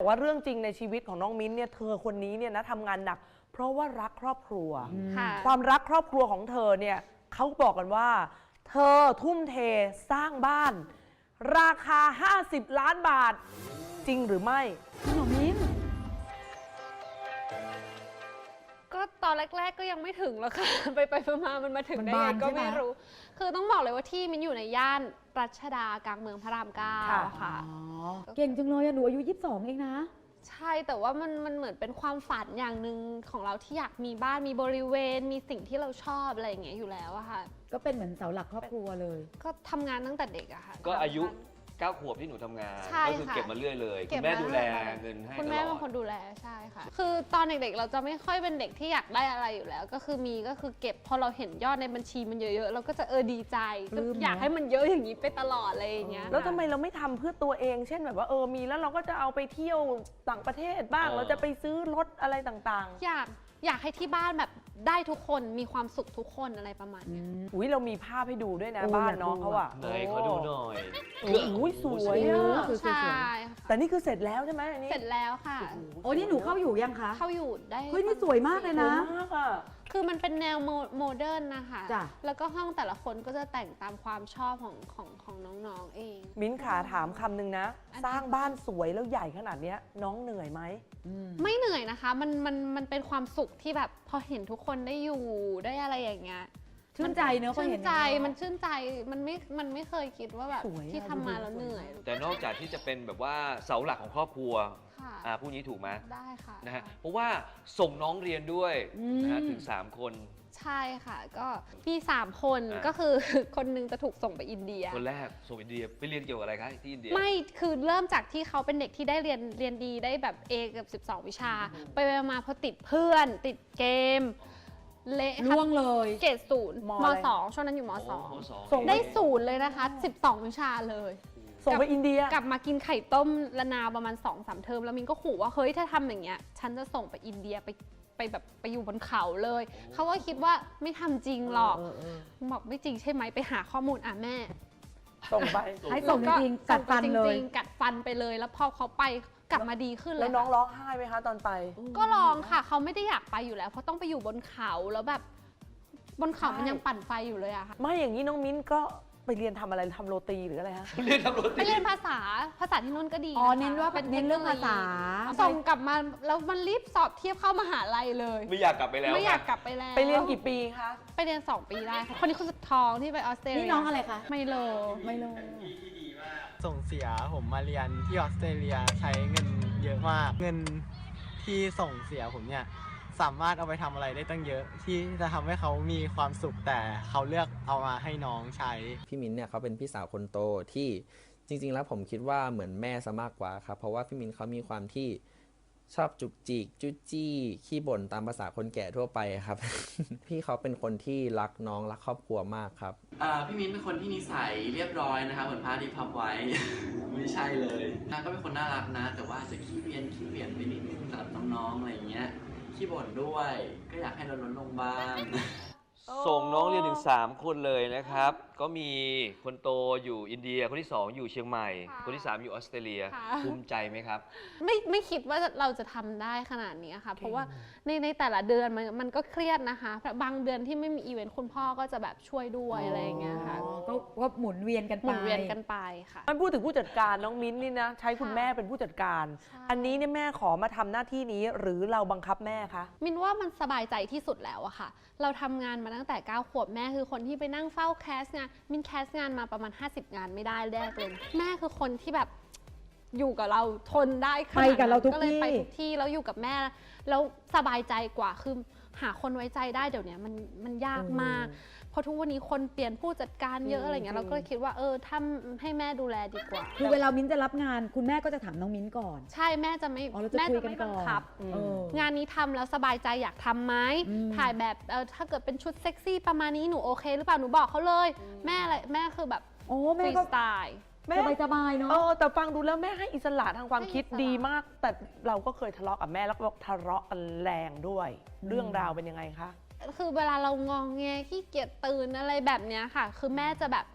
บอกว่าเรื่องจริงในชีวิตของน้องมิ้นเนี่ยเธอคนนี้เนี่ยนะทำงานหนัก เพราะว่ารักครอบครัว ค่ะความรักครอบครัวของเธอเนี่ยเขาบอกกันว่า เธอทุ่มเทสร้างบ้าน ราคา 50 ล้านบาท จริงหรือไม่พี่หนูมิ้นก็ตอน แรก ๆ ก็ยังไม่ถึงหรอกค่ะ ไปไปๆมาๆมันมาถึงมันได้บายันงก็ใช่ไหมไม่รู้ คือต้องบอกเลยว่าที่มินอยู่ในย่านรัชดากลางเมืองพระรามเก้าค่ะ ค่ะอ๋อเก่งจังเลยอะหนูอายุ 22 เองนะ ใช่แต่ว่ามันมันเหมือนเป็นความฝันอย่างหนึ่งของเราที่อยากมีบ้านมีบริเวณ มีสิ่งที่เราชอบอะไรอย่างเงี้ยอยู่แล้วอะค่ะ ก็เป็นเหมือนเสาหลักครอบครัวเลย ก็ทำงานตั้งแต่เด็กอะค่ะก็อายุ 9ขวบที่หนูทำงาน ใช่ก็คือค่ะเก็บมาเรื่อยเลยเก็คุบณแม่มา ดูแลเรื่อยๆเงินให้คุณตแม่ลเป็อนดคนดูแลใช่ค่ะ คือตอนเด็กๆ เราจะไม่ค่อยเป็นเด็กที่อยากได้อะไรอยู่แล้ว ก็คือมีก็คือเก็บพอเราเห็นยอดในบัญชีมันเยอะๆ เราก็จะเออดีใจปลื้มอยากเนอะให้มันเยอะอย่างนี้ไปตลอดอะไรอย่างเงี้ยแล้วทำไมเราไม่ทำเพื่อตัวเอง เช่นแบบว่าเออมีแล้วเราก็จะเอาไปเที่ยวต่างประเทศบ้างเออเราจะไปซื้อรถอะไรต่าง อยาก อยากให้ที่บ้านแบบได้ทุกคนมีความสุขทุกคนอะไรประมาณเนี้ยๆอุ้ยเรามีภาพให้ดูด้วยนะโอ้บ้านอยากน้องดูเขาอะไหนขอดูหน่อยโอ้โหสวยโอ้อะโหสวยๆใช่ค่ะแต่นี่คือเสร็จแล้วใช่ไหมอันนี้เสร็จแล้วค่ะ โอ้นี่หนูเข้าอยู่ยังคะ เข้าอยู่ได้เฮ้ยนี่สวยมากเลยสวยนะมากอะ คือมันเป็นแนวโมโมเดิร์นนะคะ จ้ะ แล้วก็ห้องแต่ละคนก็จะแต่งตามความชอบของของของน้องๆเอง มิ้นขาถามคำหนึ่งนะ สร้างบ้านสวยแล้วใหญ่ขนาดเนี้ยน้องเหนื่อยไหมอืมไม่เหนื่อยนะคะ มันมันมันเป็นความสุขที่แบบพอเห็นทุกคนได้อยู่ได้อะไรอย่างเงี้ย ชื่นใจเนอะพอชื่เห็นนใจอย่างเงี้ยมันชื่นใจมันไม่มันไม่เคยคิดว่าแบบสวยอะที่ทำมาแล้วดูดิ เหนื่อยแต่นอกจากที่จะเป็นแบบว่าเสาหลักของครอบครัวค่ะอ่าพูดนี้ถูกไหมได้ค่ะ นะฮะเพราะว่าส่งน้องเรียนด้วยนะฮะอืม ถึง 3 คน ใช่ค่ะ ก็มีสามคนอ่า ก็คือ คนหนึงจะถูกส่งไปอินเดีย คนแรกส่งอินเดียไปเรียนเกี่ยวกับอะไรคะที่อินเดีย ไม่คือเริ่มจากที่เขาเป็นเด็กที่ได้เรียนเรียนดีได้แบบ A กับ12 วิชา ไปไปมาๆพอติดเพื่อน ติดเกม เละค่ะล่วงเลย เกรดศูนย์มมอะไร สองช่วงนั้นอยู่มโอ้สองโหสองส่ง ได้ศูนย์เลยนะคะ 12 วิชาเลย ส่งไปอินเดีย กลับมากินไข่ต้มละนาวประมาณ2อสามเทอมแล้วมินก็ขู่ว่าเฮ้ยถ้าทำอย่างเงี้ยฉันจะส่งไปอินเดียไปไปแบบไปอยู่บนเขาเลย เขาก็คิดว่าไม่ทำจริงหรอกเออเออ บอกไม่จริงใช่ไหมไปหาข้อมูลอะแม่ส่งไป ให้ส่งจริงๆกัดฟันเลย จริงๆกัดฟันไปเลย แล้วพอเขาไป กลับมาดีขึ้นเลยแล้วน้องค่ะร้องไห้ไหมคะตอนไป ก็ลองค่ะ เขาไม่ได้อยากไปอยู่แล้ว เพราะต้องไปอยู่บนเขาแล้วแบบ บนเขาใช่มันยังปั่นไฟอยู่เลยอะค่ะ ไม่อย่างนี้น้องมิ้นก็ไปเรียนทำอะไรทำโรตีหรืออะไรฮะ เรียนตำรวจไปเรียนภาษาภาษาที่นู่นก็ดีอ๋อะคะเน้นว่าป็เน้นเรื่องภาษา ส่งกลับมาแล้วมันรีบสอบเทียบเข้ามหาลัยเลยไม่อยากกลับไปแล้วไม่อยากนะกลับไปแล้วไปเรียนกี่ปีคะ ไปเรียน2ปีได้ค่ะคนนี้คนสุดท้องที่ไปออสเตรเลียนี่น้องอะไรคะ ไมโล ไม่รู้ ส่งเสียผมมาเรียนที่ออสเตรเลียใช้เงินเยอะมากเงินที่ส่งเสียผมเนี่ยสามารถเอาไปทำอะไรได้ตั้งเยอะ ที่จะทำให้เขามีความสุขแต่เขาเลือกเอามาให้น้องใช้ พี่มิ้นเนี่ยเขาเป็นพี่สาวคนโตที่จริง ๆ แล้วผมคิดว่าเหมือนแม่ซะมากกว่าครับเพราะว่าพี่มิ้นเขามีความที่ ชอบจุกจิกจุจี้ขี้บ่นตามภาษาคนแก่ทั่วไปครับ พี่เขาเป็นคนที่รักน้องรักครอบครัวมากครับอ่าพี่มิ้นเป็นคนที่นิสัยเรียบร้อยนะคะเหมือนพระที่พับไว้ ไม่ใช่เลยนางก็เป็นคนน่ารักนะ แต่ว่าจะขี้เวียนขี้เวียนไปนิดนึงสำหรับน้องๆอะไรอย่างเงี้ยขี้บ่นด้วย ก็อยากให้ลดลดลงบ้างส่งน้องเรียนถึง 3 คนเลยนะครับ ก็มีคนโตอยู่อินเดีย คนที่2อยู่เชียงใหม่ ค่ะคนที่3อยู่ออสเตรเลีย ค่ะ ภูมิใจไหมครับ ไม่ไม่คิดว่าเราจะทำได้ขนาดนี้ค่ะ เพราะว่าในในแต่ละเดือนมันมันก็เครียดนะคะบางเดือนที่ไม่มีอีเวนต์คุณพ่อก็จะแบบช่วยด้วยอะไรอย่างเงี้ยค่ะอ๋อก็ก็หมุนเวียนกันหไป มุนเวียนกันไปค่ะ มันพูดถึงผู้จัดการน้องมิ้นนี่นะใช้คุณค่ะ แม่เป็นผู้จัดการใช่อันนี้เนี่ยแม่ขอมาทำหน้าที่นี้หรือเราบังคับแม่คะมินว่ามันสบายใจที่สุดแล้วอะค่ะ เราทำงานมาตั้งแต่ 9 ขวบแม่คือคนที่ไปนั่งเฝ้าแคสงานมินแคสงานมาประมาณ 50 งานไม่ได้แรกเลยนะแม่คือคนที่แบบอยู่กับเราทนได้ขนาดไปกับเราทุกก็เลยที่ ไปทุกที่แล้วอยู่กับแม่ แล้วสบายใจกว่าคือหาคนไว้ใจได้เดี๋ยวนี้มันมันยากมากเพ ราะทุกวันนี้คนเปลี่ยนผู้จัดการเยอะอะไรเงี้ยเราก็เลยคิดว่าเออถ้าให้แม่ดูแลดีกว่า คือเวลามิ้นจะรับงานคุณแม่ก็จะถามน้องมิ้นก่อน ใช่แม่จะไม่อ๋อเราจะแม่คุยจะกันไม่ก่บัองนคับเอองานนี้ทำแล้วสบายใจอยากทำไหมอืมถ่ายแบบเออถ้าเกิดเป็นชุดเซ็กซี่ประมาณนี้หนูโอเค หรือเปล่าหนูบอกเขาเลย แม่อะไรแม่คือแบบโอ้ฟแม่รีก็สไตล์แม่สบายสบายๆเนาะเออแต่ฟังดูแล้วแม่ให้อิสระทางความให้คิดอิสระดีมาก แต่เราก็เคยทะเลาะกับแม่แล้วก็บอกทะเลาะกันแรงด้วย เรื่องราวเป็นยังไงคะ คือเวลาเรางองแงขี้เกียจตื่นอะไรแบบเนี้ยค่ะ คือแม่จะแบบ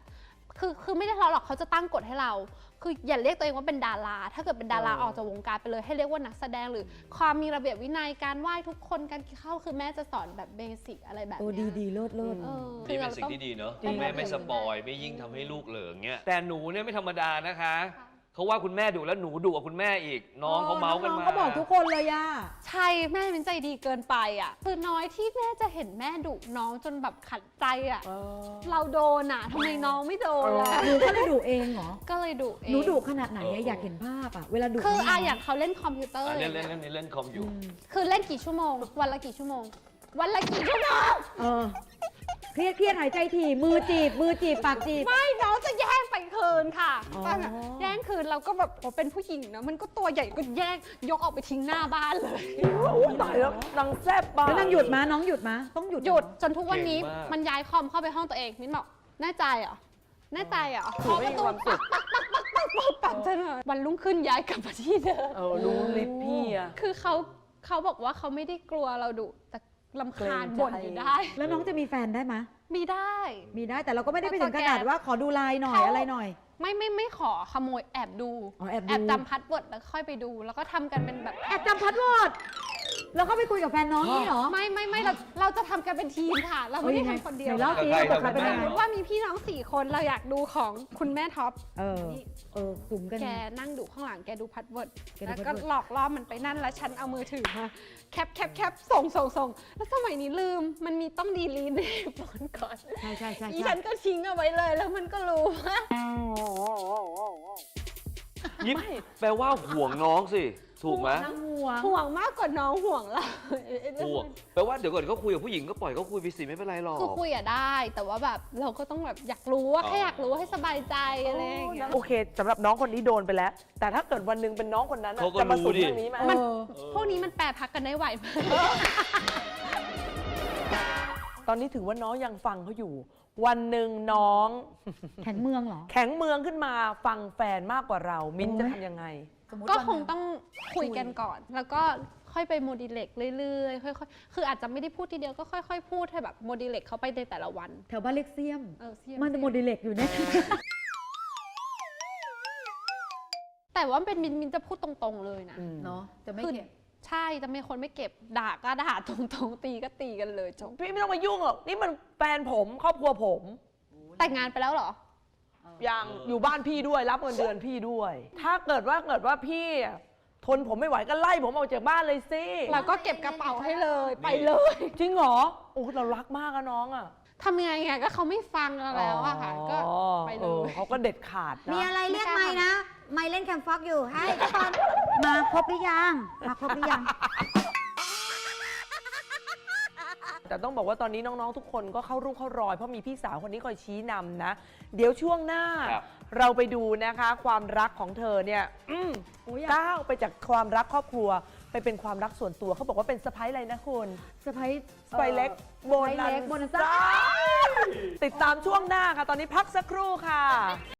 คือคือไม่ได้ทะเลาะหรอกเขาจะตั้งกฎให้เรา คืออย่าเรียกตัวเองว่าเป็นดารา ถ้าเกิดเป็นดาราเออออกจากวงการไปเลยให้เรียกว่านักแสดงหรือ ความมีระเบียบวินัยการไหว้ทุกคนการกินข้าวคือแม่จะสอนแบบเบสิกอะไรแบบโอ้เนี้ดียดีเลิศเลิศเออนี่เป็นราสิ่งต้องที่ดีเนอะจริงแม่ไม่สปอยไม่ยิ่งทำให้ลูกเหลิงเงี้ยแต่หนูเนี่ยไม่ธรรมดานะคะ เขาว่าคุณแม่ดุแล้วหนูดุกว่าคุณแม่อีก น้องเขาเมาส์กันน้องมาๆก็บอกทุกคนเลยย่าใช่แม่เป็นใจดีเกินไปอะ คือน้อยที่แม่จะเห็นแม่ดุน้องจนแบบขัดใจอะเออ เราโดนอะทำไมน้องไม่โดนล่ะหนูก็เลยดุเองเหรอ ก็เลยดุเองหนูดุขนาดไหนอะอยากเห็นภาพอะเวลาดุคือน้อะงๆอย่างเขาเล่นคอมพิวเตอร์อะอเล่นย่างเล่นเงี้ยเล่นเล่นคอมอยู่ คือเล่นกี่ชั่วโมง วันละกี่ชั่วโมง วันละกี่ชั่วโมง เออเครียดเครียดหายใจถี่มือจีบมือจีบปากจีบ ไม่ คืนค่ะอ๋อตอนน่ะแย่งคืนเราก็แบบโอ้เป็นผู้หญิงนะมันก็ตัวใหญ่ก็แย่งยกออกไปทิ้งหน้าบ้านเลยอุ๊ยตายแล้วนางแซ่บบ้าแล้วนางหยุดมาน้องหยุดมาต้องหยุดหยุดจนทุกวันนี้เก่งมาก มันย้ายคอมเข้าไปห้องตัวเองมิ้นบอกแน่ใจเหรอแน่ใจเหรอถือไม่มีความสุขปักปักจนวันรุ่งขึ้นย้ายกลับมาที่เดิม เออรู้ลิฟต์พี่อะ คือเขาเขาบอกว่าเขาไม่ได้กลัวเราดุแต่ลำคาญเกรงใจบ่นอยู่ได้ แล้วน้องจะมีแฟนได้ไหม มีได้ มีได้แต่เราก็ไม่ได้ไปถึงขนาดแต่แกว่าขอดูไลน์หน่อยเขา อะไรหน่อย ไม่ไม่ไม่ขอขโมยแอบดูอ๋อแอบดู จำพัดเวิร์ดแล้วค่อยไปดู แล้วก็ทำกันเป็นแบบแอบจำพัดวอด แล้วก็ไปคุยกับแฟนน้องนี่เหรอ ไม่ไม่ไม่เราเราจะทำกันเป็นทีมค่ะ เราไม่ได้เออยังไงทำคนเดียวไหนเล่าสิใครว่ากับใครทำเป็นแม่ยังสไงมมติว่ามีพี่น้องสี่คนเราอยากดูของคุณแม่ท็อป เออ เออสุ่มกัน แกนั่งดูข้างหลังแกดูพัดเวิร์ดแกดูแล้ว password ก็หลอกล่อมันไปนั่นแล้วฉันเอามือถือมาแคปแคปแคปส่งส่งส่งแล้วสมัยนี้ลืมมันมีต้องดีลีนในโฟนก่อนใช่ใช่ใช่อีใช่ฉันก็ทิ้งเอาไว้เลยแล้วมันก็รู้ว่ายิ้มแปลว่าห่วงน้องสิ ถูกไหมนางห่วงห่วงมากกว่าน้องห่วงเราห่วงแปลว่าเดี๋ยวก่อนเขาคุยกับผู้หญิงก็ปล่อยเขาคุยไปสิไม่เป็นไรหรอกคือคุยอะได้ แต่ว่าแบบเราก็ต้องแบบอยากรู้ว่าอ๋อแค่อยากรู้ให้สบายใจอะไรอย่างเงี้ยโอเคสำหรับน้องคนนี้โดนไปแล้ว แต่ถ้าเกิดวันหนึ่งเป็นน้องคนนั้นอะเขาก็จะมารู้สุดดิเรื่องนี้ไหมมันเออพวกนี้มันแปรพักกันได้ไหวไหมตอนนี้ถือว่าน้องยังฟังเขาอยู่ วันหนึ่งน้อง แข็งเมืองเหรอ แข็งเมืองขึ้นมาฟังแฟนมากกว่าเรา มิ้นท์จะโอ้ยทำยังไง สมมุติก็วันคงต้องคุยกันก่อน แล้วก็ค่อยไปโมดิเลกเรื่อยๆค่อยๆคืออาจจะไม่ได้พูดทีเดียวก็ค่อยๆพูดให้แบบโมดิเลกเขาไปในแต่ละวันแถวบ้านเล็กเซียม เออเสียมันจะโมเดลเล็กอยู่เนี่ย แต่ว่าเป็นมินมินจะพูดตรงๆเลยนะ อืมเนาะจะไม่คือเก็บ ใช่จะมีคนไม่เก็บด่าก็ด่าตรงๆตีก็ตีกันเลยจบพี่ไม่ต้องมายุ่งหรอกนี่มันแฟนผมครอบครัวผม แต่งงานไปแล้วเหรอ ยังอยู่บ้านพี่ด้วยรับเงินเดือนพี่ด้วย ถ้าเกิดว่าเกิดว่าพี่ทนผมไม่ไหวก็ไล่ผมออกจากบ้านเลยสิเราก็เก็บกระเป๋าให้เลยไปเลยจริงเหรอโอ้เรารักมากอะน้องอะทำยังไงไงก็เขาไม่ฟังเราแล้วอะค่ะก็อ๋อไปเลออยเขาก็เด็ดขาดมีนะอะไรเรียกไม่นะ ไม่เล่นแคมฟ็อกอยู่ให้ทุกคนมาครบหรือยังมาครบหรือยัง แต่ต้องบอกว่าตอนนี้น้องๆ ทุกคนก็เข้ารูปเข้ารอย เพราะมีพี่สาวคนนี้คอยชี้นำนะ เดี๋ยวช่วงหน้า ครับ เราไปดูนะคะ ความรักของเธอเนี่ยอืมโอ้ยอยากก้าวไปจากความรักครอบครัว ไปเป็นความรักส่วนตัวเขาบอกว่าเป็นสะพ้ายอะไรนะคุณสะพ้ายสไปเล็กโบสไปนัเล็กโบนัสซ่า ติดตามช่วงหน้าค่ะ ตอนนี้พักสักครู่ค่ะ